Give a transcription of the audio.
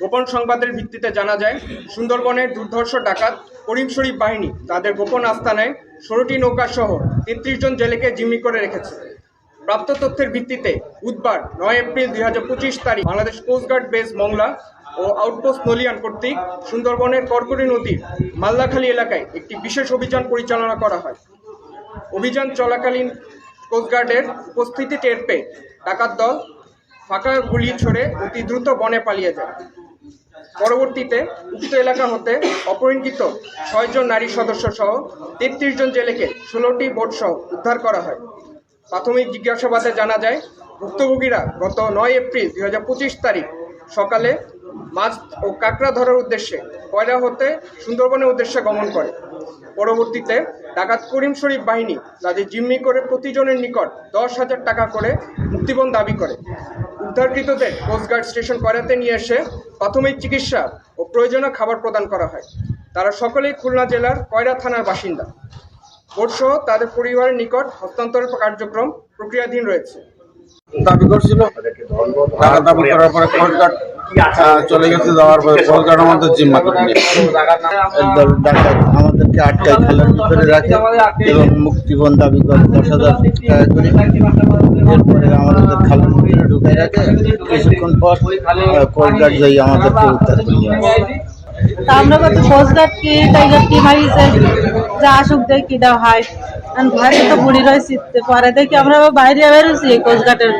গোপন সংবাদের ভিত্তিতে জানা যায়, সুন্দরবনের দুর্ধর্ষ ডাকাত করিম শরীফ বাহিনী তাদের গোপন আস্তানায় ষোলোটি নৌকা সহ তেত্রিশ জন জেলেকে জিম্মি করে রেখেছে। প্রাপ্ত তথ্যের ভিত্তিতে বুধবার নয় এপ্রিল দুই হাজার পঁচিশ তারিখ Bangladesh coast guard base Mongla ও আউটপোস্ট নলিয়ান কর্তৃক সুন্দরবনের কর্করি নদীর মাল্লাখালী এলাকায় একটি বিশেষ অভিযান পরিচালনা করা হয়। অভিযান চলাকালীন কোস্টগার্ডের উপস্থিতি টের পেয়ে ডাকাত দল ফাঁকা গুলি ছড়ে অতি দ্রুত বনে পালিয়ে যায়। পরবর্তীতে উক্ত এলাকা হতে অপহরণকৃত ছয়জন নারী সদস্য সহ তেত্রিশ জন জেলেকে ষোলোটি বোট সহ উদ্ধার করা হয়। প্রাথমিক জিজ্ঞাসাবাদে জানা যায়, ভুক্তভোগীরা গত নয় এপ্রিল দুই পঁচিশ তারিখ সকালে মাছ ও কাঁকড়া ধরার উদ্দেশ্যে কয়রা হতে সুন্দরবনের উদ্দেশ্যে গমন করে। পরবর্তীতে ডাকাত করিম শরীফ বাহিনী তাদের জিম্মি করে প্রতিজনের নিকট দশ হাজার টাকা করে মুক্তিপণ দাবি করে। উদ্ধারকৃতদের কোস্টগার্ড স্টেশন কয়রাতে নিয়ে এসে প্রাথমিক চিকিৎসা ও প্রয়োজনীয় খাবার প্রদান করা হয়। তারা সকলেই খুলনা জেলার কয়রা থানার বাসিন্দা। বোটসহ তাদের পরিবারের নিকট হস্তান্তরের কার্যক্রম প্রক্রিয়াধীন রয়েছে। দাবি করছিল টাকা দাবি করার পরে চলে গেছে, যাওয়ার পরে আমাদের জিম্মা আমাদেরকে আটকায় ভিতরে রাখে এবং মুক্তিপণ দাবি করে দশ হাজার টাকা করে। ভিতরে কিছুক্ষণ পর কোর্টগার্ড যাই, আমাদেরকে উদ্ধার করে তা আমরা কত কোস্টগার্ড কি টাইগার কি মারিছে, যা আসুক দেখ কি দেওয়া হয়। আর ঘরে তো বুড়ি রয়েছে পরে দেখি আমরা বাইরে বেরোছি কোস্টগার্ডের